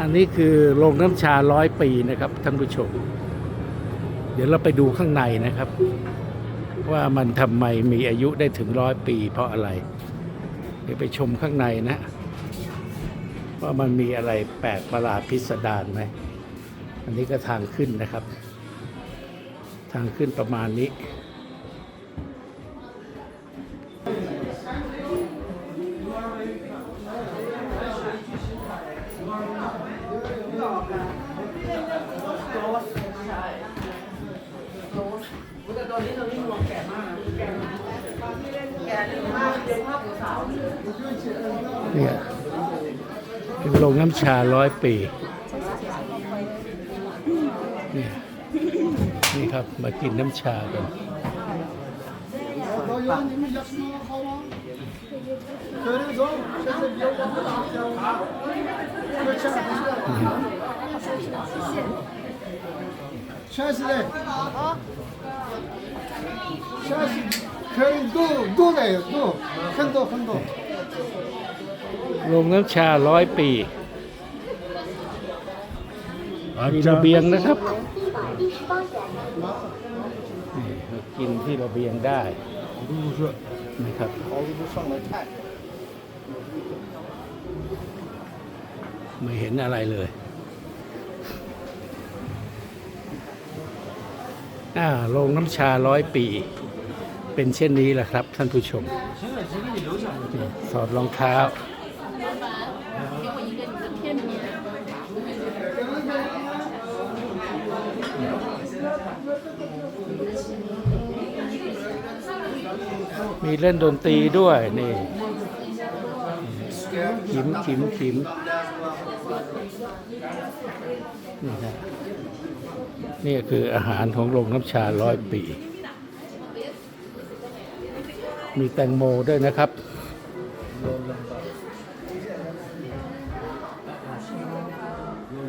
อันนี้คือโรงน้ำชาร้อยปีนะครับท่านผู้ชม เดี๋ยวเราไปดูข้างในนะครับ ว่ามันทำไมมีอายุได้ถึงร้อยปี เพราะอะไร เดี๋ยวไปชมข้างในนะ ว่ามันมีอะไรแปลกประหลาดพิสดารไหมอันนี้ก็ทางขึ้นนะครับ ทางขึ้นประมาณนี้ ช่แต่ตอนนี้เราไม่มองแก่มากนะแก่มากตอนที่เล่นแก่เล่นมากเล่นภาพสาวเนี่ยเป็นโรงน้ำชาร้อยปีนี่นี่ครับมากินน้ำชากันนี่ 60. 샷 큰도 도네요 도 큰도 큰도 โรงน้ำชาร้อยปีมีระเบียงนะครับกินที่ระเบียงได้นะครับ ไม่เห็นอะไรเลย โรงน้ำชาร้อยปี เป็นเช่นนี้แหละครับ ท่านผู้ชมนี่ถอดรองเท้ามีเล่นดนตรีด้วยนี่ ขิมขิมขิมนี่นะ นี่คืออาหารของโรงน้ำชาร้อยปี มีแตงโมด้วยนะครับ